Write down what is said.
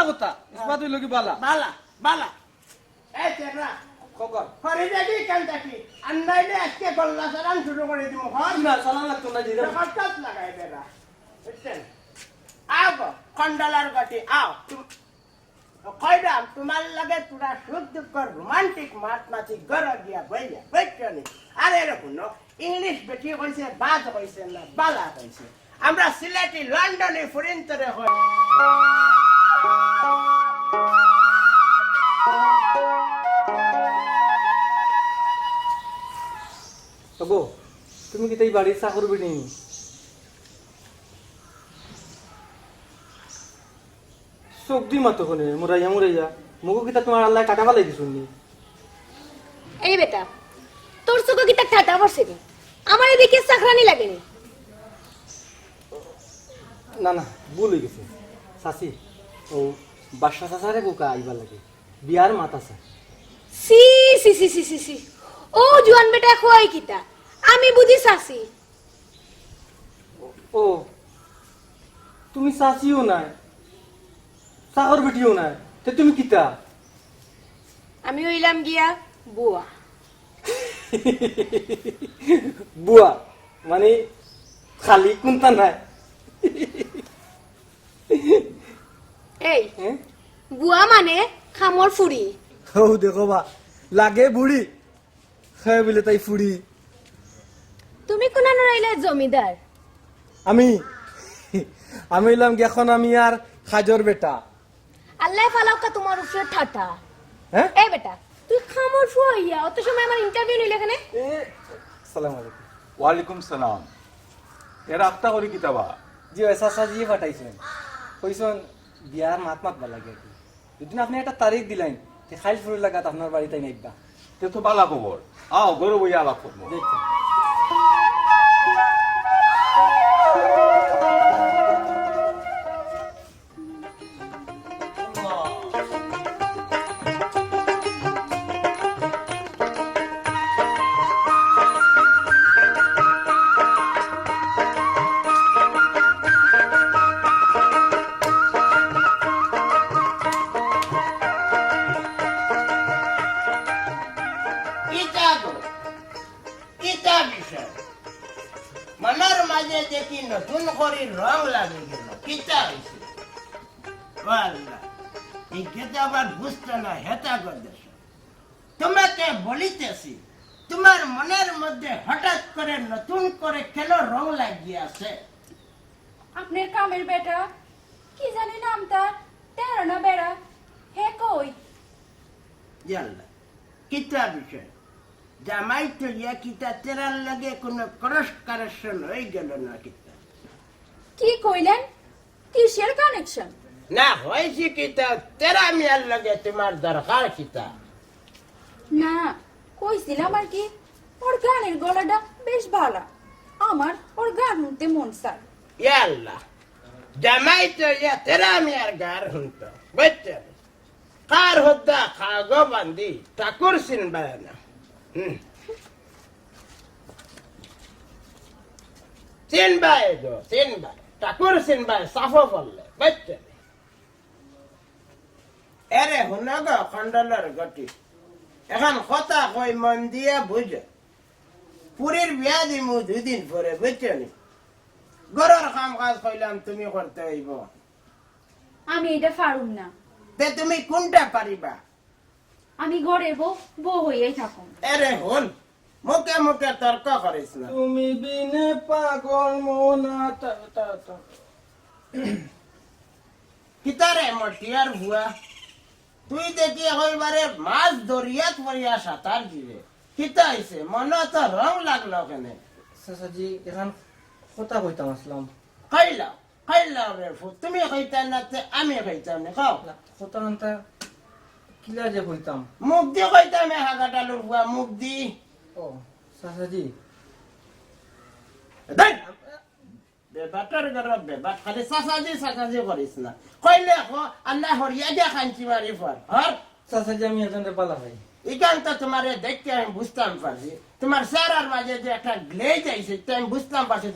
বালা কথা ইস্পাত হইল কি বালা? বালা বালা। এই তেরা খবর। হরি দেখি কেন দেখি আন্দাইলে আজকে গল্লা সারান শুরু করে দিব হর না চালান লাগতো না দিদি হঠাৎ লাগাই বেড়া বুঝছেন? আও গো, খন্ডালার গতি আও। কইরাম তোমার লাগে তোরা সুখ দুঃখ রোমান্টিক মাত মাতি গর দিয়া বইয়া বুঝছনি আর এরকম ইংলিশ বেটি কইছে বাদ কইছে না বালা কইছে আমরা সিলেটি লন্ডনে ফুরিন্তরে হই। গো তুমি কি তাই বাড়ির চা করবি নি চোখ দি মাতো কোনে মুরাইয়া মুরাইয়া মুগো কিতা তোমার আল্লাহ কাটা পালাই দিছুন নি এই বেটা তোর চোখে কি তাক ঠাটা পড়ছে নি আমার এদিকে চাকরানি লাগেনি না? না ভুল হয়ে গেছে। চাচি ও বাসা চাচারে বোকা আইবার লাগে। বিয়ার মাত আছে। সি সি সি সি সি সি। ও জুয়ান বেটা খোয়াই কিতা? আমি বুঝি চাচি ও তুমি চাচিও নাই। চাকর বেটিও নাই। তে তুমি কিতা? আমি হইলাম গিয়া বুয়া। বুয়া মানে খালি কোনটা নাই? এই হ্যাঁ বুয়া মানে খামর ফুরি ও দেখো বা লাগে বুড়ি খায় বলে তাই ফুড়ি তুমি কোনা নড়াইলে জমিদার আমি আমি এলাম কি এখন আমি আর খাজর বেটা। আল্লাহ ফালাউকা তোমার উপরে ঠাটা হ্যাঁ এই বেটা তুই খামর ফুয়াইয়া অত সময় আমার ইন্টারভিউ নিলে এখানে এ সালাম আলাইকুম। ওয়ালাইকুম সালাম। এরা আত্মা করি কিতাবা। জি এসা সাজিয়ে পাঠাইছেন কইছেন বিয়ার মাত মাত ভালো লাগে আর কি যদি আপনি একটা তারিখ দিলেন যে খাইল ফুল লাগাত আপনার বাড়িতে নাইবা। তে তো বালা খবর আও গরু বইয়া আলাপ করব দেখছেন মনের মাঝে দেখি নতুন করে রং লাগে গেল কিতা হয়েছে আল্লাহ এই আবার বুঝতে না হেতা করতেছ তোমাকে বলিতেছি তোমার মনের মধ্যে হঠাৎ করে নতুন করে কেন রং লাগিয়াছে আপনার কামের বেটা কি জানি নাম তার তেরো না বেড়া হে কই? জানলা কিতা বিষয় জামাই তো ইয়া কিতা তেরার লাগে কোনো ক্রস কারেকশন হয়ে গেল না কিতা। কি কইলেন? কিসের কানেকশন না হয়েছে কিতা তেরা মিয়ার লাগে তোমার দরকার কিতা। না কইছিলাম আর কি ওর গানের গলাটা বেশ ভালো। আমার ওর গান শুনতে মন চায়। ইয়া আল্লাহ জামাই তো ইয়া তেরা মিয়ার গার হুনতো বুঝছেন? কার হদ্দা খাগো বান্দি ঠাকুর সিনবায় না। ঠাকুর সাফো এরে গো গতি। এখন কথা কই মন দিয়ে বুঝ পুরীর বিয়া দিমু দুদিন পরে বুঝছনি গরর কাম কাজ কইলাম তুমি করতে হইব আমি এটা পারুম না। তে তুমি কোনটা পারিবা আমি ঘরে বউ বউ হইয়াই থাকুম এরে হন মুখে মুখে তর্ক করিস না। তুমি বিনে পাগল মোনা তা তা তা। কিতারে মটিয়ার ভুয়া। তুই দেখি হইবারে মাছ দরিয়াত পড়িয়া সাঁতার দিবে। কিতা হইছে? মনে তো রং লাগল কেনে? চাচাজি এখন কথা কইতাম আসলাম। খাইলাও খাইলাও রে ফু তুমি খাইতা না তে আমি খাইতাম না খাও কথা কিলা যে কইতাম? মুখ দি খাইতাম হাগাটালুর ভুয়া মুখ দি। ও চাচাজি। দেখ বেবাটার গরব বেবাট খালি সাসাজি সাসাজি করিস না। কইলে কো আল্লাহ হরিয়া দিয়া খাঞ্চি মারি ফর হর চাচাজি আমি এজনে পালা ভাই ইখান তো তোমার দেখতে আমি বুঝতাম পারছি। তোমার স্যার আর মাঝে যে একটা গ্লেজ আইছে তো আমি বুঝতাম পারছি